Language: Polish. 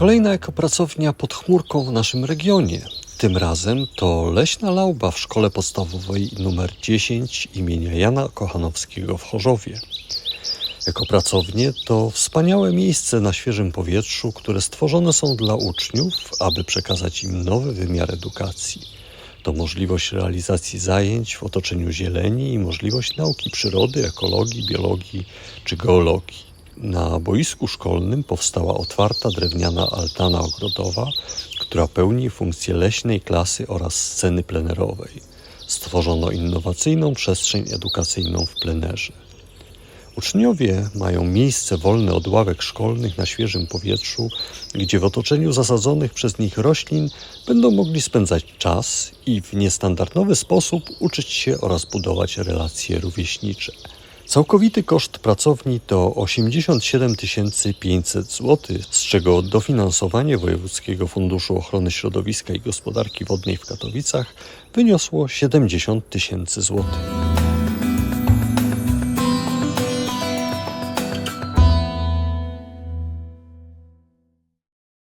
Kolejna ekopracownia pod chmurką w naszym regionie. Tym razem to Leśna Lauba w szkole podstawowej nr 10 imienia Jana Kochanowskiego w Chorzowie. Ekopracownie to wspaniałe miejsce na świeżym powietrzu, które stworzone są dla uczniów, aby przekazać im nowy wymiar edukacji. To możliwość realizacji zajęć w otoczeniu zieleni i możliwość nauki przyrody, ekologii, biologii czy geologii. Na boisku szkolnym powstała otwarta drewniana altana ogrodowa, która pełni funkcję leśnej klasy oraz sceny plenerowej. Stworzono innowacyjną przestrzeń edukacyjną w plenerze. Uczniowie mają miejsce wolne od ławek szkolnych na świeżym powietrzu, gdzie w otoczeniu zasadzonych przez nich roślin będą mogli spędzać czas i w niestandardowy sposób uczyć się oraz budować relacje rówieśnicze. Całkowity koszt pracowni to 87 500 zł, z czego dofinansowanie Wojewódzkiego Funduszu Ochrony Środowiska i Gospodarki Wodnej w Katowicach wyniosło 70 tysięcy złotych.